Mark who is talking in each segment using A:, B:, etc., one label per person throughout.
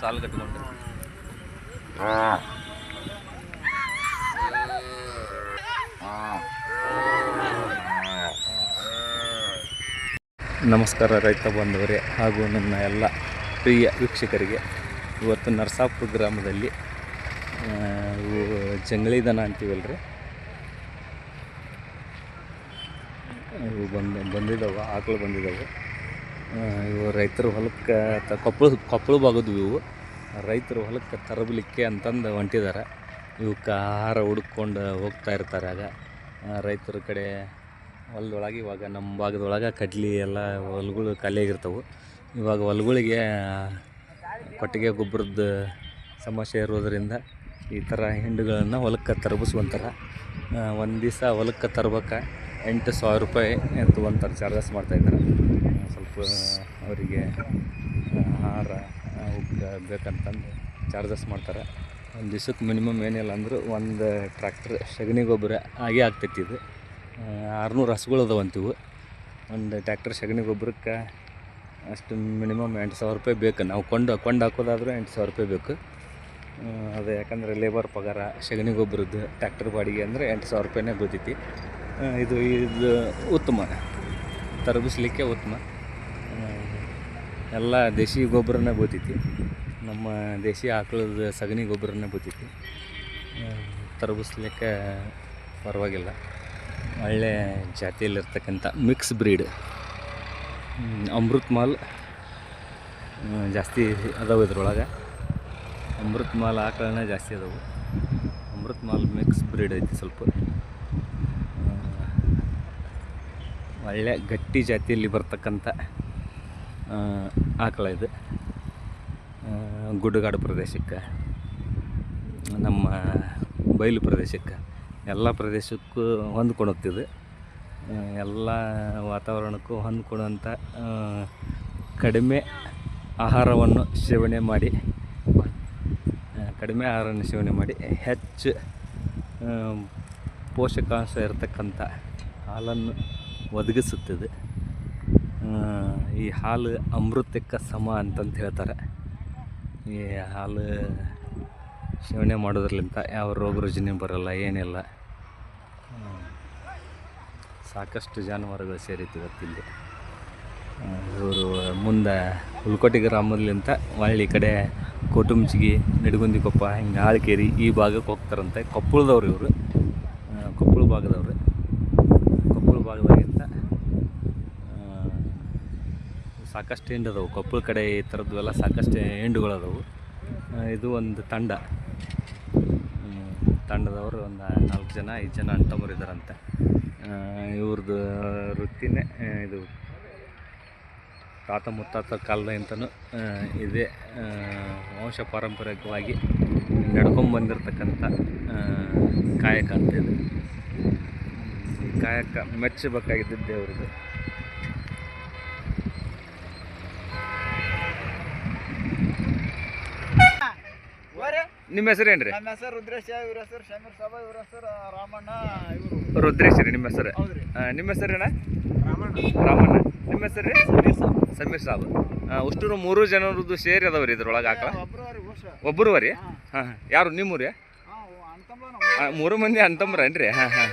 A: ಸಾಲು ಕಟ್ಕೊಂಡು ನಮಸ್ಕಾರ ರೈತ ಬಂಧುವರೇ ಹಾಗೂ ನನ್ನ ಎಲ್ಲ ಪ್ರಿಯ ವೀಕ್ಷಕರಿಗೆ. ಇವತ್ತು ನರಸಾಪುರ ಗ್ರಾಮದಲ್ಲಿ ಜಂಗಳಿ ದನ ಅಂತೀವಲ್ರಿ? ಇವು ಬಂದು ಬಂದಿದ್ದಾವೆ ಆಕಳು ಬಂದಿದ್ದಾವೆ ಇವು ರೈತರ ಹೊಲಕ್ಕೆ ತ, ಕೊಪ್ಪಳ ಕೊಪ್ಪಳ ಭಾಗದ್ವು ಇವು. ರೈತರು ಹೊಲಕ್ಕೆ ತರಬಲಿಕ್ಕೆ ಅಂತಂದು ಹೊಂಟಿದ್ದಾರೆ ಇವಕ್ಕೆ ಆಹಾರ ಹುಡುಕೊಂಡು ಹೋಗ್ತಾ ಇರ್ತಾರೆ ಆಗ. ರೈತರ ಕಡೆ ಹೊಲದೊಳಗೆ ಇವಾಗ ನಮ್ಮ ಭಾಗದೊಳಗೆ ಕಡ್ಲಿ ಎಲ್ಲ ಹೊಲಗಳು ಖಾಲಿಯಾಗಿರ್ತವೆ ಇವಾಗ ಹೊಲಗಳಿಗೆ ಕೊಟ್ಟಿಗೆ ಗೊಬ್ಬರದ ಸಮಸ್ಯೆ ಇರೋದರಿಂದ ಈ ಥರ ಹಿಂಡುಗಳನ್ನು ಹೊಲಕ್ಕೆ ತರಬಿಸ್ಕೊಂತಾರೆ ಒಂದು ದಿವಸ ಹೊಲಕ್ಕೆ ತರ್ಬೇಕು ಎಂಟು ಸಾವಿರ ರೂಪಾಯಿ ತೊಗೊಂತಾರೆ ಚಾರ್ಜಸ್ ಮಾಡ್ತಾಯಿದ್ದಾರೆ ಅವರಿಗೆ ಆಹಾರ ಬೇಕಂತಂದು ಚಾರ್ಜಸ್ ಮಾಡ್ತಾರೆ. ಒಂದು ದಿವ್ಸಕ್ಕೆ ಮಿನಿಮಮ್ ಏನಿಲ್ಲ ಅಂದರೂ ಒಂದು ಟ್ರ್ಯಾಕ್ಟ್ರ್ ಸಗಣಿ ಗೊಬ್ಬರ ಆಗೇ ಆಗ್ತೈತಿ ಇದು. ಆರುನೂರು ಹಸುಗಳು ಅದಾವಂತಿವು ಒಂದು ಟ್ಯಾಕ್ಟ್ರ್ ಸಗಣಿ ಗೊಬ್ಬರಕ್ಕೆ ಅಷ್ಟು ಮಿನಿಮಮ್ ಎಂಟು ಸಾವಿರ ರೂಪಾಯಿ ಬೇಕು. ನಾವು ಕೊಂಡು ಕೊಂಡು ಹಾಕೋದಾದ್ರೆ ಎಂಟು ಸಾವಿರ ರೂಪಾಯಿ ಬೇಕು. ಅದು ಯಾಕಂದರೆ ಲೇಬರ್ ಪಗಾರ, ಸಗಣಿ ಗೊಬ್ಬರದ್ದು ಟ್ಯಾಕ್ಟ್ರ್ ಬಾಡಿಗೆ ಅಂದರೆ ಎಂಟು ಸಾವಿರ ರೂಪಾಯಿನೇ ಬೀಳ್ತೈತಿ. ಇದು ಇದು ಉತ್ತಮ. ತರಬಿಸ್ಲಿಕ್ಕೆ ಉತ್ತಮ. ಎಲ್ಲ ದೇಶಿ ಗೊಬ್ಬರನೇ ಬೋತೈತಿ ನಮ್ಮ ದೇಶಿ ಆಕಳದ ಸಗಣಿ ಗೊಬ್ಬರನೇ ಬೋತೈತಿ ತರಬಿಸ್ಲಿಕ್ಕೆ ಪರವಾಗಿಲ್ಲ. ಒಳ್ಳೆ ಜಾತಿಯಲ್ಲಿರ್ತಕ್ಕಂಥ ಮಿಕ್ಸ್ ಬ್ರೀಡ್ ಅಮೃತ್ ಮಾಲ್ ಜಾಸ್ತಿ ಅದಾವೆ ಇದ್ರೊಳಗೆ. ಅಮೃತ್ ಮಾಲ್ ಆಕಳನ್ನ ಜಾಸ್ತಿ ಅದಾವು. ಅಮೃತ್ ಮಾಲ್ ಮಿಕ್ಸ್ ಬ್ರೀಡ್ ಐತಿ ಸ್ವಲ್ಪ. ಒಳ್ಳೆ ಗಟ್ಟಿ ಜಾತಿಯಲ್ಲಿ ಬರ್ತಕ್ಕಂಥ ಆಕಳ ಇದು. ಗುಡ್ಡಗಾಡು ಪ್ರದೇಶಕ್ಕೆ ನಮ್ಮ ಬಯಲು ಪ್ರದೇಶಕ್ಕೆ ಎಲ್ಲ ಪ್ರದೇಶಕ್ಕೂ ಆ, ಎಲ್ಲ ವಾತಾವರಣಕ್ಕೂ ಹೊಂದ್ಕೊಳ್ಳುವಂಥ ಕಡಿಮೆ ಆಹಾರವನ್ನು ಸೇವನೆ ಮಾಡಿ ಕಡಿಮೆ ಆಹಾರವನ್ನು ಸೇವನೆ ಮಾಡಿ ಹೆಚ್ಚು ಪೋಷಕಾಂಶ ಇರತಕ್ಕಂಥ ಹಾಲನ್ನು ಒದಗಿಸುತ್ತದೆ. ಈ ಹಾಲು ಅಮೃತಕ್ಕೆ ಸಮ ಅಂತಂತ ಹೇಳ್ತಾರೆ. ಈ ಹಾಲು ಸೇವನೆ ಮಾಡೋದ್ರಲ್ಲಿಂತ ಯಾವ ರೋಗ ರುಜಿನ ಬರಲ್ಲ, ಏನಿಲ್ಲ. ಸಾಕಷ್ಟು ಜಾನುವಾರುಗಳು ಸೇರಿತ್ತು ಇವತ್ತಿಲ್ಲಿ. ಇವರು ಮುಂದೆ ಹುಲ್ಕೋಟೆ ಗ್ರಾಮದಲ್ಲಿಂತ ಹೊಳ್ಳಿ ಈ ಕಡೆ ಕೋಟುಂಚಿಗಿ ನಿಡಗುಂದಿ ಕೊಪ್ಪ ಹಿಂಗೆ ಆಳ್ಕೇರಿ ಈ ಭಾಗಕ್ಕೆ ಹೋಗ್ತಾರಂತೆ. ಕೊಪ್ಪಳದವ್ರು ಇವರು. ಕೊಪ್ಪಳ ಭಾಗದವ್ರು. ಕೊಪ್ಪಳ ಭಾಗದಾಗಿಂತ ಆ, ಸಾಕಷ್ಟು ಹಿಂಡು ಅದಾವು. ಕೊಪ್ಪಳ ಕಡೆ ಈ ಥರದ್ದು ಎಲ್ಲ ಸಾಕಷ್ಟು ಹಿಂಡುಗಳದಾವು ಇದು ಒಂದು ತಂಡ. ತಂಡದವರು ಒಂದು ನಾಲ್ಕು ಜನ, ಐದು ಜನ ಇದ್ದಾರಂತೆ. ಇವ್ರದ್ದು ವೃತ್ತಿನೇ ಇದು ತಾತ ಮುತ್ತಾತ ಕಾಲದಿಂದನೂ ಇದೇ ವಂಶ ಪಾರಂಪರಿಕವಾಗಿ ನಡ್ಕೊಂಬಂದಿರತಕ್ಕಂಥ ಕಾಯಕ ಅಂತ ಇದು. ಕಾಯಕ ಮೆಚ್ಚಬೇಕಾಗಿದ್ದ ಅವ್ರದ್ದು. ನಿಮ್ಮ ಹೆಸರೇನ್ರಿ
B: ನಮ್ಮ ಹೆಸರು ರುದ್ರೇಶ ಇವ್ರ ಹೆಸರು ಶಮೀರ್ ಸಾಬಾ ಇವ್ರ ಹೆಸರು ರಾಮಣ್ಣ ಇವರು.
A: ರುದ್ರೇಶ್ ರೀ ನಿಮ್ಮ ಹೆಸರು.
B: ಹೌದ್ರಿ.
A: ಹೆಸರು ನಿಮ್ಮ ಹೆಸರೇನ
B: ರಾಮಣ್ಣ.
A: ರಾಮಣ್ಣ. ನಿಮ್ಮ ಹೆಸರು ರೀ? ಸಮೀರ್ ಸಾಬ್. ಅಷ್ಟು ಮೂರು ಜನರದ್ದು ಸೇರಿ ಅದಾವ್ರಿ ಇದ್ರೊಳಗೆ ಹಾಕಳ
B: ಒಬ್ರವ್ರಿ ವರ್ಷ
A: ಒಬ್ಬರು ರೀ ಹಾಂ ಯಾರು
B: ನಿಮ್ಮೂರಿ
A: ಮೂರು ಮಂದಿ ಅಂತಂಬ್ರೇನ್ರಿ ಹಾಂ ಹಾಂ.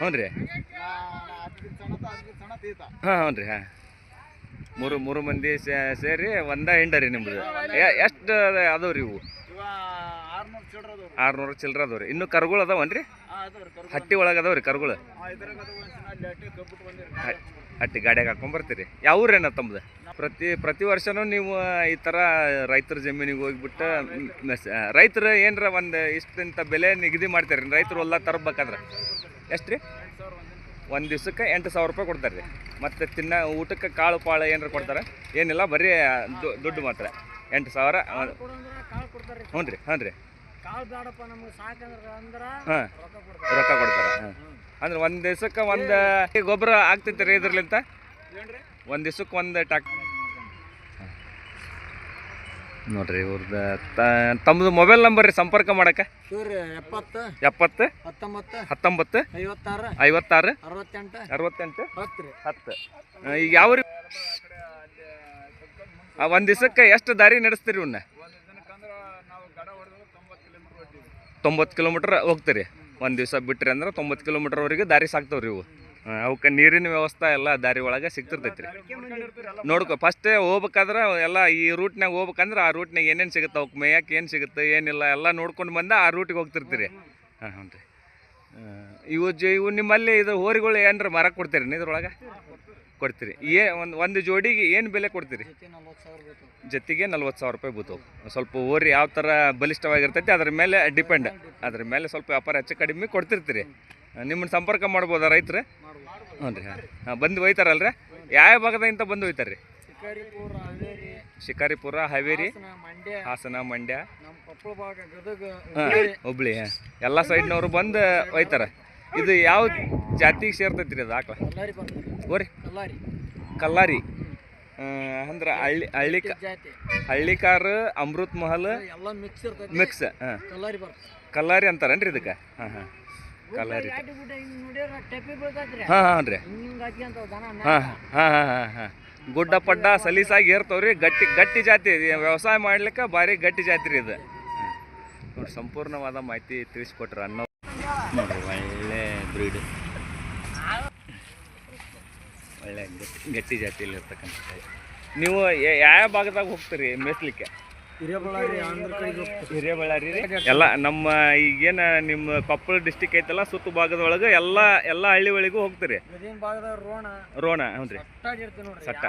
A: ಹ್ಞೂ ರೀ ಹಾಂ ಹ್ಞೂ ರೀ ಹಾಂ. ಮೂರು ಮೂರು ಮಂದಿ ಸೇ- ಸೇರಿ ಒಂದ ಹಿಂಡ ರೀ ನಿಮ್ದು ಎಷ್ಟು ಅದಾವ ರೀ ಇವು
B: ಆರ್ನೂರು
A: ಚಿಲ್ಲರ ಅದಾವ ರೀ ಇನ್ನೂ ಕರುಗಳು ಅದಾವನ್ರಿ? ಹಟ್ಟಿ ಒಳಗೆ ಅದಾವ ರೀ ಕರುಗಳು ಹಟ್ಟಿ ಗಾಡಿಯಾಗ ಹಾಕೊಂಡ್ ಬರ್ತೀರಿ. ಯಾವ ಊರೇನ ತಮ್ಮದು ಪ್ರತಿ ಪ್ರತಿ ವರ್ಷನೂ ನೀವು ಈ ಥರ ರೈತರ ಜಮೀನಿಗೆ ಹೋಗ್ಬಿಟ್ಟು ರೈತರು. ಏನರ ಒಂದು ಇಷ್ಟಂತ ಬೆಲೆ ನಿಗದಿ ಮಾಡ್ತಾರೆ. ರೈತರು ಎಲ್ಲ ತರಬೇಕಾದ್ರೆ. ಎಷ್ಟು ರೀ ಒಂದು ದಿವ್ಸಕ್ಕೆ ಎಂಟು ಸಾವಿರ ರೂಪಾಯಿ ಕೊಡ್ತಾರೆ ರೀ. ಮತ್ತು ತಿನ್ನ ಊಟಕ್ಕೆ ಕಾಳು ಪಾಳು ಏನಾರು ಕೊಡ್ತಾರೆ ಏನಿಲ್ಲ ಬರೀ ದುಡ್ಡು ಮಾತ್ರ. ಎಂಟು ಸಾವಿರ ಹ್ಞೂ ರೀ ಹ್ಞೂ ರೀ. ಹಾಂ.
B: ರೊಕ್ಕ ಕೊಡ್ತಾರೆ.
A: ಹಾಂ. ಅಂದ್ರೆ ಒಂದು ದಿವ್ಸಕ್ಕೆ ಒಂದು ಗೊಬ್ಬರ ಆಗ್ತೈತೆ ರೀ ಇದ್ರಲಿಂತ ಒಂದು ದಿವ್ಸಕ್ಕೆ ಒಂದು ಟ್ಯಾಕ್ ನೋಡ್ರಿ ಇವ್ರದ್ದು ತಮ್ಮದು ಮೊಬೈಲ್ ನಂಬರ್ ರೀ ಸಂಪರ್ಕ ಮಾಡಕ
B: ಸೂರ್ಯ ಎಪ್ಪತ್ತು
A: ಎಪ್ಪತ್ತು
B: ಹತ್ತೊಂಬತ್ತು
A: ಹತ್ತೊಂಬತ್ತು
B: ಐವತ್ತಾರು
A: ಐವತ್ತಾರು
B: ಅರವತ್ತೆಂಟು
A: ಅರವತ್ತೆಂಟು
B: ಹತ್ತು ರೀ.
A: ಹತ್ತು. ಈಗ ಯಾವ ರೀ? ಒಂದು ದಿವಸಕ್ಕೆ ಎಷ್ಟು ದಾರಿ ನಡೆಸ್ತೀರಿ ಇವನ್ನ
B: ತೊಂಬತ್ತು ಕಿಲೋಮೀಟ್ರ್
A: ಹೋಗ್ತೀರಿ. ಒಂದು ದಿವಸ ಬಿಟ್ರಿ ಅಂದ್ರೆ ತೊಂಬತ್ತು ಕಿಲೋಮೀಟ್ರ್ವರೆಗೆ ದಾರಿ ಸಾಕ್ತಾವ್ರಿ ಇವು. ಅವಕ್ಕೆ ನೀರಿನ ವ್ಯವಸ್ಥೆ ಎಲ್ಲ ದಾರಿ ಒಳಗೆ ಸಿಗ್ತಿರ್ತೈತಿ ರೀ ನೋಡ್ಕೊ ಫಸ್ಟ್ ಹೋಗ್ಬೇಕಾದ್ರೆ ಎಲ್ಲ ಈ ರೂಟ್ನಾಗ ಹೋಗ್ಬೇಕಂದ್ರೆ ಆ ರೂಟ್ನಾಗ ಏನೇನು ಸಿಗುತ್ತೆ ಅವಕ್ಕೆ ಮೇಯಕ್ಕೆ ಏನು ಸಿಗುತ್ತೆ, ಏನಿಲ್ಲ, ಎಲ್ಲ ನೋಡ್ಕೊಂಡು ಬಂದ ಆ ರೂಟಿಗೆ ಹೋಗ್ತಿರ್ತೀರಿ. ಹಾಂ, ಹ್ಞೂ ರೀ. ಇವು ಜ, ಇವು ನಿಮ್ಮಲ್ಲಿ ಇದು ಹೋರಿಗಳು ಏನಾರ ಮರ ಕೊಡ್ತೀರಿ ಇದ್ರೊಳಗೆ? ಕೊಡ್ತೀರಿ. ಏ, ಒಂದು ಒಂದು ಜೋಡಿಗೆ ಏನು ಬೆಲೆ ಕೊಡ್ತೀರಿ? ಜೊತೆಗೆ ನಲ್ವತ್ತು ಸಾವಿರ ರೂಪಾಯಿ ಬೂತು ಸ್ವಲ್ಪ ಹೋರಿ ಯಾವ ಥರ ಬಲಿಷ್ಠವಾಗಿರ್ತೈತಿ, ಅದ್ರ ಮೇಲೆ ಡಿಪೆಂಡ್ ಅದ್ರ ಮೇಲೆ ಸ್ವಲ್ಪ ವ್ಯಾಪಾರ ಹೆಚ್ಚು ಕಡಿಮೆ ಕೊಡ್ತಿರ್ತೀರಿ. ನಿಮ್ಮನ್ನು ಸಂಪರ್ಕ ಮಾಡ್ಬೋದಾ ರೈತರು? ಹ್ಞೂ ರೀ ಹಾಂ ಬಂದು ಒಯ್ತಾರಲ್ರಿ ಯಾವ ಭಾಗದಿಂದ ಬಂದು ಒಯ್ತಾರೆ ರೀ
B: ಶಿಕಾರಿಪುರ ಹಾವೇರಿ.
A: ಶಿಕಾರಿಪುರ ಹಾವೇರಿ?
B: ಹಾಸನ, ಮಂಡ್ಯ.
A: ಹಾಸನ ಮಂಡ್ಯ.
B: ನಮ್ಮ ಕೊಪ್ಪಳ ಭಾಗ ಗದಗ
A: ಹಾಂ ಹುಬ್ಳಿ. ಹಾಂ. ಎಲ್ಲ ಸೈಡ್ನವರು ಬಂದು ಒಯ್ತಾರೆ ಇದು ಯಾವ ಜಾತಿಗೆ ಸೇರ್ತೈತಿ ರೀ ಅದು ಆಕಳ ಓರಿ
B: ಕಲ್ಲಾರಿ.
A: ಕಲ್ಲಾರಿ. ಅಂದ್ರೆ ಹಳ್ಳಿ ಹಳ್ಳಿ ಹಳ್ಳಿಕಾರ್ ಅಮೃತ್ ಮಹಲ್
B: ಎಲ್ಲ ಮಿಕ್ಸ್
A: ಹಾಂ.
B: ಕಲ್ಲಾರಿ ಅಂತಾರೇನು
A: ಕಲ್ಲಾರಿ ಅಂತಾರೇನ್ರಿ ಇದಕ್ಕೆ? ಹಾಂ ಹಾಂ.
B: ಬೀಳ್ತೈತ್ರಿ
A: ಹಾಂ ಹಾಂ ರೀ ಹಾಂ ಹಾಂ ಹಾಂ ಹಾಂ ಗುಡ್ಡ ಪಡ್ಡ ಸಲೀಸಾಗಿ ಏರ್ತವ್ರಿ. ಗಟ್ಟಿ ಗಟ್ಟಿ ಜಾತಿ ವ್ಯವಸಾಯ ಮಾಡ್ಲಿಕ್ಕೆ ಭಾರಿ ಗಟ್ಟಿ ಜಾತಿ ರೀ ಇದು. ನೋಡಿ ಸಂಪೂರ್ಣವಾದ ಮಾಹಿತಿ ತಿಳಿಸ್ಕೊಟ್ರೆ ಅನ್ನೋ ನೋಡ್ರಿ ಒಳ್ಳೆ ಬ್ರೀಡ್. ಒಳ್ಳೆ ಗಟ್ಟಿ ಗಟ್ಟಿ ಜಾತಿಯಲ್ಲಿ ಇರ್ತಕ್ಕಂಥ ನೀವು ಯಾವ ಭಾಗದಾಗ ಹೋಗ್ತೀರಿ ಮೇಸ್ಲಿಕ್ಕೆ?
B: ಹಿರೇಬಳ್ಳಾರಿ
A: ಎಲ್ಲ ನಮ್ಮ ಈಗೇನ ನಿಮ್ಮ ಕೊಪ್ಪಳ ಡಿಸ್ಟಿಕ್ ಐತಲ್ಲ ಸುತ್ತ ಭಾಗದೊಳಗೆ ಎಲ್ಲ ಎಲ್ಲ ಹಳ್ಳಿ ಒಳಗೂ ಹೋಗ್ತೀರಿ
B: ರೋಣ.
A: ಹ್ಞೂ ಸಟ್ಟ.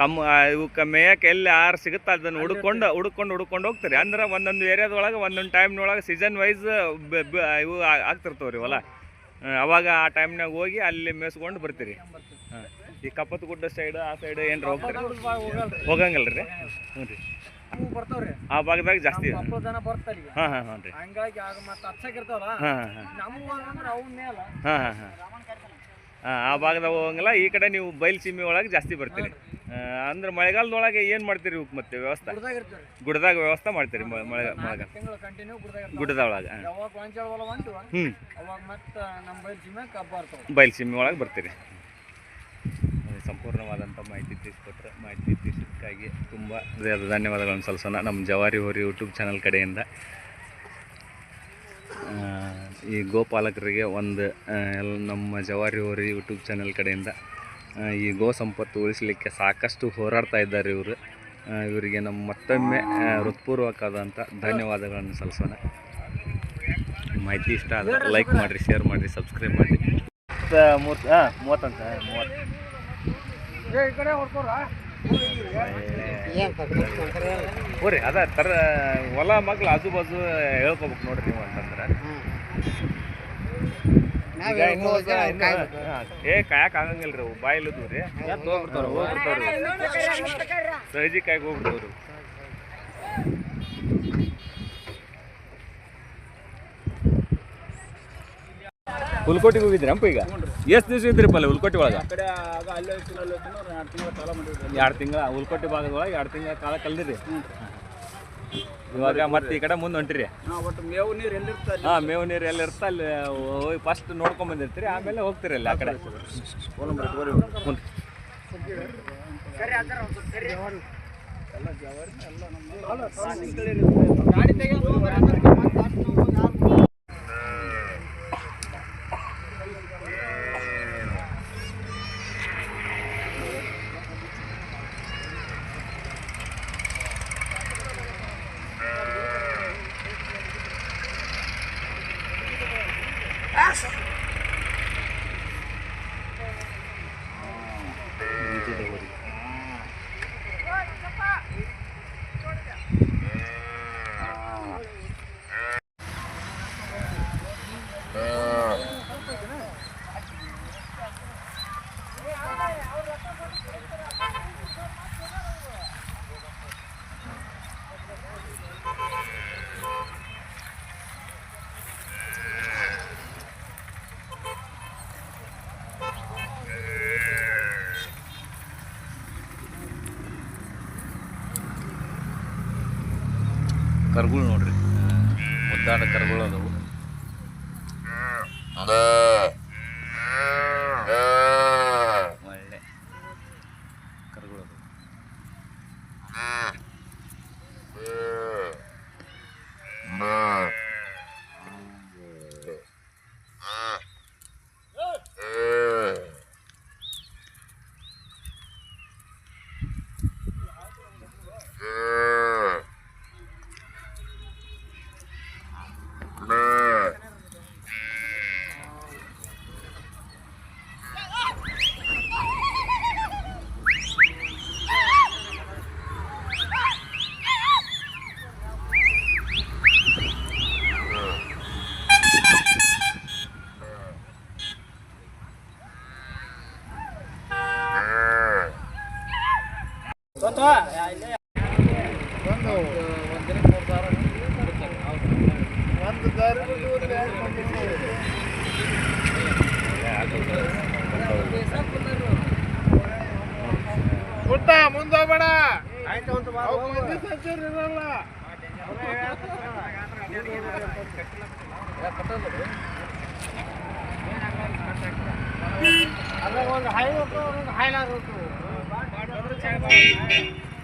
A: ತಮ್ಮ ಇವಕ್ಕೆ ಮೇಯಕ್ಕೆ ಎಲ್ಲಿ ಆರು ಸಿಗುತ್ತೆ ಅದನ್ನು ಹುಡ್ಕೊಂಡು ಹುಡ್ಕೊಂಡು ಹುಡ್ಕೊಂಡು ಹೋಗ್ತಾರೆ. ಅಂದ್ರೆ ಒಂದೊಂದು ಏರಿಯಾದೊಳಗೆ ಒಂದೊಂದು ಟೈಮ್ನೊಳಗೆ ಸೀಸನ್ ವೈಸ್ ಇವು ಆಗ್ತಿರ್ತಾವ್ರಿ ಹೊಲ. ಅವಾಗ ಆ ಟೈಮ್ನಾಗ ಹೋಗಿ ಅಲ್ಲಿ ಮೇಸ್ಕೊಂಡು ಬರ್ತೀರಿ. ಈ ಕಪ್ಪತ್ ಗುಡ್ಡ ಸೈಡ್ ಆ ಸೈಡ್ ಏನ್ರ ಹೋಗ್ತಾರೆ ಹೋಗಂಗಿಲ್ಲ ರೀ. ಹ್ಞೂ ರೀ.
B: ಬರ್ತಾವ್ರಿ.
A: ಆ ಭಾಗದಾಗ ಜಾಸ್ತಿ ಹಾಂ
B: ಮಕ್ಕಳು ಜನ ಬರ್ತಾರೆ. ಈಗ
A: ಹಾಂ ಹಾಂ ರೀ.
B: ಹಂಗಾಗಿ ಆಗ ಮತ್ತೆ ಹಚ್ಚಕಿರ್ತಾವಲ್ಲ
A: ಹಾಂ ಹಾಂ ಹಾಂ.
B: ನಮ್ಗೆ ಅಂದ್ರೆ ಅವ್ನ ಮೇಲ.
A: ಹಾಂ ಹಾಂ ಹಾಂ. ಹಾಂ ಆ ಭಾಗದಾಗ ಹೋಗಂಗಿಲ್ಲ. ಈ ಕಡೆ ನೀವು ಬಯಲು ಸೀಮೆ ಒಳಗೆ ಜಾಸ್ತಿ ಬರ್ತೀರಿ. ಅಂದ್ರೆ ಮಳೆಗಾಲದೊಳಗೆ ಏನು ಮಾಡ್ತೀರಿ ಇವಕ್ಕೆ ಮತ್ತೆ ವ್ಯವಸ್ಥೆ?
B: ಗುಡ್ದಾಗ
A: ಗುಡ್ಡದಾಗ ವ್ಯವಸ್ಥೆ ಮಾಡ್ತೀರಿ ಮಳೆ ಮಳೆ ಮಳೆಗಾಲ. ಗುಡ್ಡದೊಳಗೆ ಹ್ಞೂ
B: ಬರ್ತಾವ
A: ಬಯಲು ಸೀಮೆ ಒಳಗೆ ಬರ್ತೀರಿ. ಸಂಪೂರ್ಣವಾದಂಥ ಮಾಹಿತಿ ತಿಳಿಸ್ಕೊಟ್ರೆ ಮಾಹಿತಿ ತಿಳಿಸಿದ್ದಕ್ಕಾಗಿ ತುಂಬ ಹೃದಯದ ಧನ್ಯವಾದಗಳನ್ನು ಸಲ್ಲಿಸೋಣ ನಮ್ಮ ಜವಾರಿ ಹೋರಿ ಯೂಟ್ಯೂಬ್ ಚಾನಲ್ ಕಡೆಯಿಂದ. ಈ ಗೋಪಾಲಕರಿಗೆ ಒಂದು ಎಲ್ಲ ನಮ್ಮ ಜವಾರಿ ಹೋರಿ ಯೂಟ್ಯೂಬ್ ಚಾನಲ್ ಕಡೆಯಿಂದ ಈ ಗೋ ಸಂಪತ್ತು ಉಳಿಸಲಿಕ್ಕೆ ಸಾಕಷ್ಟು ಹೋರಾಡ್ತಾ ಇದ್ದಾರೆ ಇವರು. ಇವರಿಗೆ ನಮ್ಮ ಮತ್ತೊಮ್ಮೆ ಹೃತ್ಪೂರ್ವಕವಾದಂಥ ಧನ್ಯವಾದಗಳನ್ನು ಸಲ್ಲಿಸೋಣ. ಮಾಹಿತಿ ಇಷ್ಟ ಆದರೆ ಲೈಕ್ ಮಾಡಿರಿ ಶೇರ್ ಮಾಡಿರಿ ಸಬ್ಸ್ಕ್ರೈಬ್ ಮಾಡಿರಿ. ಮೂವತ್ತು ಹಾಂ ಮೂವತ್ತಂತ ಮೂವತ್ತು. ಹೋರಿ ಅದ ತರ ಹೊಲ ಮಗ್ಳು ಆಜು ಬಾಜು ಹೇಳ್ಕೊಬೇಕು ನೋಡ್ರಿ ನೀವು ಅಂತಂದ್ರೆ. ಏ ಕಾಯಕ್ ಆಗಂಗಿಲ್ರಿ ಅವು ಬಾಯಿಲದು ರೀ. ಹೋಗ್ಬಿಡ್ತಾವ್ರಿ ಹೋಗ್ಬಿಡ್ತಾವ್ರಿ. ಸಹಜಿಕಾಗಿ ಹೋಗ್ಬಿಡ್ತಾವ್ರಿ. ಹುಲ್ಕೋಟಿಗೆ ಅಂಪ ಈಗ? ಎಷ್ಟು ದಿವಸ ಇದ್ರಿಪ್ಪ ಅಲ್ಲಿ ಉಳ್ಕೊಟ್ಟಿ ಒಳಗೆ
B: ಎರಡು ತಿಂಗಳ
A: ಹುಲ್ಕೋಟಿ ಭಾಗದೊಳಗೆ ಎರಡು ತಿಂಗಳ ಕಾಲ ಕಲ್ದಿರಿ? ಇವಾಗ ಮತ್ತೆ ಈ ಕಡೆ ಮುಂದೆ ಹೊಂಟಿರಿ?
B: ಮೇವು ನೀರು ಎಲ್ಲಿರ್ತಾರೆ
A: ಹಾಂ ಮೇವು ನೀರು ಎಲ್ಲಿರ್ತಾ ಅಲ್ಲಿ ಹೋಗಿ ಫಸ್ಟ್ ನೋಡ್ಕೊಂಡ್ ಬಂದಿರ್ತೀರಿ ಆಮೇಲೆ ಹೋಗ್ತೀರಿ ಅಲ್ಲಿ ಆ ಕಡೆ. ಹ್ಞೂ ಕರುಗಳು ನೋಡ್ರಿ. ಮುದ್ದಾಡ ಕರುಗಳು ಅದಾವು ಒಳ್ಳೆ ಕರುಗಳು ಅದಾವು
B: ಒಂದು ಒಂದು ದಾರಿ ಬಿಟ್ಟು ಎರಡು ಬಂದಿದ್ದೀವಿ. ಪುಟ್ಟ ಮುಂದೆ ಹೋಗ್ಬೇಡ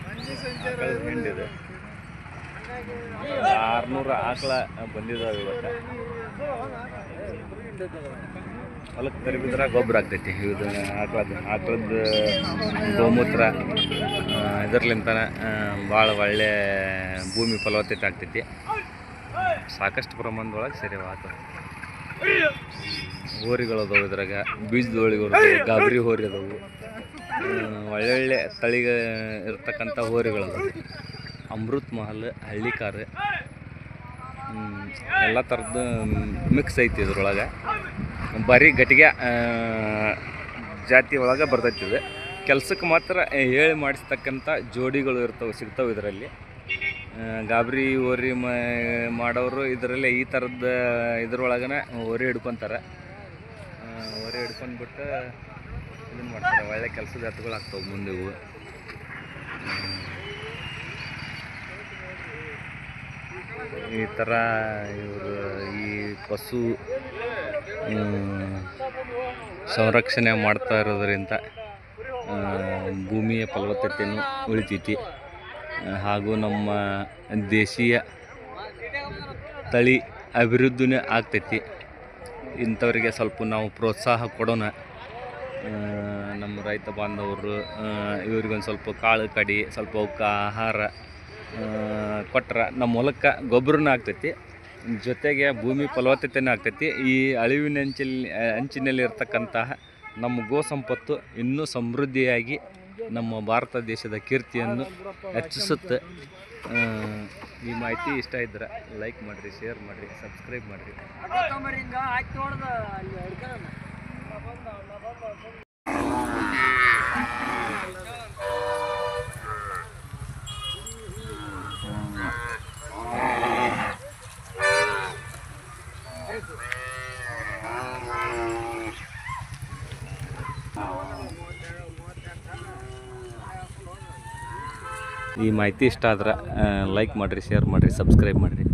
B: ಮಂದಿ ಸಂಚಾರ
A: ಹಿಂಡಿದೆ ಆರ್ನೂರು ಆಕಳ ಬಂದಿದ್ದಾವೆ ಇವತ್ತು ಹೊಲಕ್ಕೆ ತರಿಬಿದ್ರೆ ಗೊಬ್ಬರ ಆಗ್ತೈತಿ. ಇದು ಆಕಳದ ಆಕಳದ ಗೋಮೂತ್ರ. ಇದರ್ಲಿಂತ ಭಾಳ ಒಳ್ಳೆ ಭೂಮಿ ಫಲವತ್ತತೆ ಆಗ್ತೈತಿ. ಸಾಕಷ್ಟು ಪ್ರಮಾಣದೊಳಗೆ ಸರಿ ಆತ. ಹೋರಿಗಳು ಅದಾವು ಇದ್ರಾಗ ಬೀಜದ ಹೋಳಿಗಳು ಅದಾವು ಗಾಬರಿ ಹೋರಿ ಅದಾವು ಒಳ್ಳೊಳ್ಳೆ ತಳಿಗ ಇರ್ತಕ್ಕಂಥ ಹೋರಿಗಳು ಅದಾವು ಅಮೃತ್ ಮಹಲ್, ಹಳ್ಳಿಕಾರು ಎಲ್ಲ ಥರದ್ದು ಮಿಕ್ಸ್ ಐತಿ ಇದ್ರೊಳಗೆ. ಬರೀ ಗಟ್ಟಿಗೆ ಜಾತಿ ಒಳಗೆ ಬರ್ತೈತಿ ಇದು. ಕೆಲ್ಸಕ್ಕೆ ಮಾತ್ರ ಹೇಳಿ ಮಾಡಿಸ್ತಕ್ಕಂಥ ಜೋಡಿಗಳು ಇರ್ತವೆ, ಸಿಗ್ತವೆ ಇದರಲ್ಲಿ. ಗಾಬರಿ ಓರಿ ಮಾಡೋರು ಇದರಲ್ಲಿ ಈ ಥರದ ಇದ್ರೊಳಗನ ಓರಿ ಹಿಡ್ಕೊತಾರೆ. ಓರಿ ಹಿಡ್ಕೊಂಡ್ಬಿಟ್ಟು ಇದನ್ನು ಮಾಡ್ತಾರೆ. ಒಳ್ಳೆ ಕೆಲಸದ ಎತ್ತುಗಳು ಆಗ್ತವೆ ಮುಂದೆ ಇವು. ಈ ಥರ ಇವರು ಈ ಪಶು ಸಂರಕ್ಷಣೆ ಮಾಡ್ತಾ ಇರೋದರಿಂದ ಭೂಮಿಯ ಫಲವತ್ತತೆಯನ್ನು ಉಳಿತೈತಿ. ಹಾಗೂ ನಮ್ಮ ದೇಶೀಯ ತಳಿ ಅಭಿವೃದ್ಧಿನೇ ಆಗ್ತೈತಿ. ಇಂಥವರಿಗೆ ಸ್ವಲ್ಪ ನಾವು ಪ್ರೋತ್ಸಾಹ ಕೊಡೋಣ. ನಮ್ಮ ರೈತ ಬಾಂಧವರು ಇವ್ರಿಗೊಂದು ಸ್ವಲ್ಪ ಕಾಳು ಕಡಿ, ಸ್ವಲ್ಪ ಅವಕ್ಕೆ ಆಹಾರ ಕೊಟ್ರೆ ನಮ್ಮ ಹೊಲಕ್ಕೆ ಗೊಬ್ಬರನೂ ಆಗ್ತೈತಿ. ಜೊತೆಗೆ ಭೂಮಿ ಫಲವತ್ತತೆನೂ ಆಗ್ತೈತಿ. ಈ ಅಳಿವಿನ ಅಂಚಿನಲ್ಲಿ ಇರ್ತಕ್ಕಂತಹ ನಮ್ಮ ಗೋ ಸಂಪತ್ತು ಇನ್ನೂ ಸಮೃದ್ಧಿಯಾಗಿ ನಮ್ಮ ಭಾರತ ದೇಶದ ಕೀರ್ತಿಯನ್ನು ಹೆಚ್ಚಿಸುತ್ತೆ. ಈ ಮಾಹಿತಿ ಇಷ್ಟ ಇದ್ರೆ ಲೈಕ್ ಮಾಡಿರಿ ಶೇರ್ ಮಾಡಿರಿ ಸಬ್ಸ್ಕ್ರೈಬ್ ಮಾಡಿರಿ. ಈ ಮಾಹಿತಿ ಇಷ್ಟ ಆದ್ರೆ ಲೈಕ್ ಮಾಡಿರಿ ಶೇರ್ ಮಾಡಿರಿ ಸಬ್ಸ್ಕ್ರೈಬ್ ಮಾಡಿರಿ.